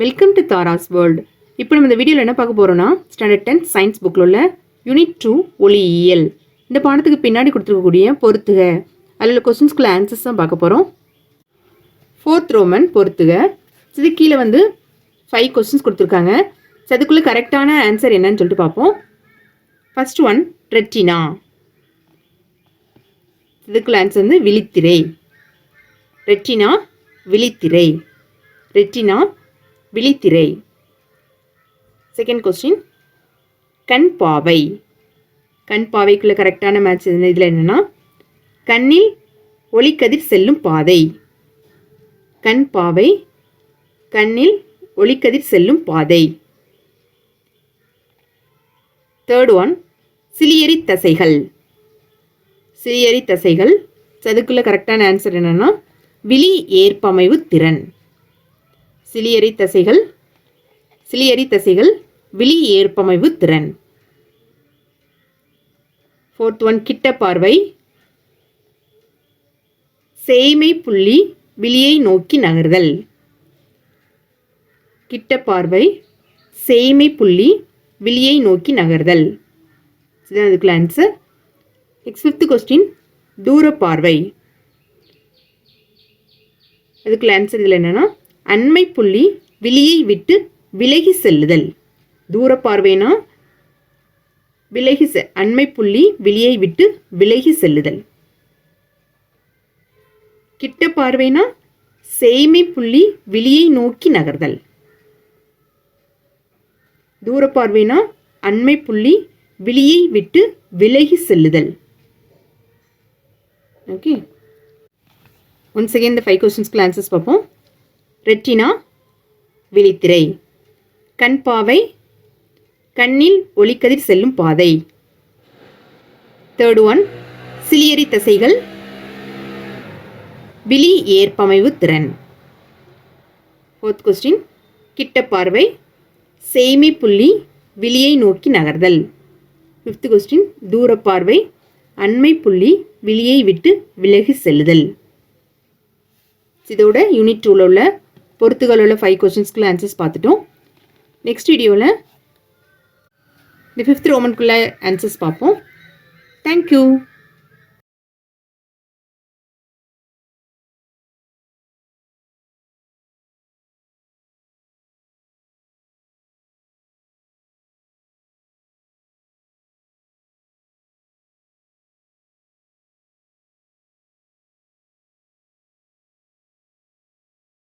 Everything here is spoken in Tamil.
வெல்கம் டு தாராஸ் வேர்ல்டு இப்போ நம்ம இந்த வீடியோவில் என்ன பார்க்க போகிறோம்னா ஸ்டாண்டர்ட் டென்த் சயின்ஸ் புக்கில் உள்ள யூனிட் டூ ஒளியியல் இந்த பாடத்துக்கு பின்னாடி கொடுத்துருக்கக்கூடிய பொறுத்துக அதில் உள்ள கொஸ்டின்ஸ்குள்ள ஆன்சர்ஸ் தான் பார்க்க போகிறோம் ஃபோர்த் ரோமன் பொறுத்துக இது கீழே வந்து ஃபைவ் கொஸ்டின்ஸ் கொடுத்துருக்காங்க. ஸோ அதுக்குள்ளே கரெக்டான ஆன்சர் என்னன்னு சொல்லிட்டு பார்ப்போம். ஃபர்ஸ்ட் ஒன் ரெட்டினா இதுக்குள்ள ஆன்சர் வந்து விழித்திரை. ரெட்டினா விழித்திரை. ரெட்டினா விழித்திரை. செகண்ட் கொஸ்டின் கண் பாவை கண் பாவைக்குள்ள கரெக்டான மேட்ச் இதில் என்னென்னா கண்ணில் ஒளிக்கதிர் செல்லும் பாதை. கண் பாவை கண்ணில் ஒளிக்கதிர் செல்லும் பாதை. தேர்ட் ஒன் சிலியரி தசைகள். சிலியரி தசைகள் அதுக்குள்ள கரெக்டான ஆன்சர் என்னென்னா விழி ஏற்பமைவு திறன். சிலியரி தசைகள் சிலியரி தசைகள் விழி ஏற்பமைவு திறன். ஃபோர்த் ஒன் கிட்ட பார்வை. சேமை புள்ளி விழியை நோக்கி நகர்தல். கிட்ட பார்வை. சேமை புள்ளி விழியை நோக்கி நகர்தல். இதுதான் அதுக்குள்ள ஆன்சர் நெக்ஸ்ட் ஃபிஃப்த் கொஸ்டின் தூர பார்வை அதுக்குள்ள ஆன்சர் இதில் என்னென்னா அண்மை புள்ளி விழியை விட்டு விலகி செல்லுதல். தூர பார்வைனா விலகி செ அண்மை புள்ளி விழியை விட்டு விலகி செல்லுதல். கிட்ட பார்வைனா சேமை புள்ளி விழியை நோக்கி நகர்தல். தூர பார்வைனா அண்மை புள்ளி விழியை விட்டு விலகி செல்லுதல். ஓகே. ஒன்ஸ் அகேன் இந்த ஃபைவ் கொஸ்டின்ஸ்க்கு ஆன்சர்ஸ் பார்ப்போம். ரெட்டினா விழித்திரை. கண் பாவை கண்ணில் ஒளிக்கதிர் செல்லும் பாதை. தேர்ட் ஒன் சிலியரி தசைகள் விழி ஏற்பமைவு திறன். ஃபோர்த் கொஸ்டின் கிட்ட பார்வை சேமி புள்ளி விழியை நோக்கி நகர்தல். ஃபிஃப்த் கொஸ்டின் தூர பார்வை அண்மை புள்ளி விழியை விட்டு விலகி செல்லுதல். இதோட யூனிட் டூவில் உள்ள பொறுத்துகள் உள்ள ஃபைவ் கொஸ்டின்ஸ்க்குள்ள ஆன்சர்ஸ் பார்த்துட்டோம். நெக்ஸ்ட் வீடியோவில் இந்த ஃபிஃப்த் ரோமனுக்குள்ள ஆன்சர்ஸ் பார்ப்போம். Thank you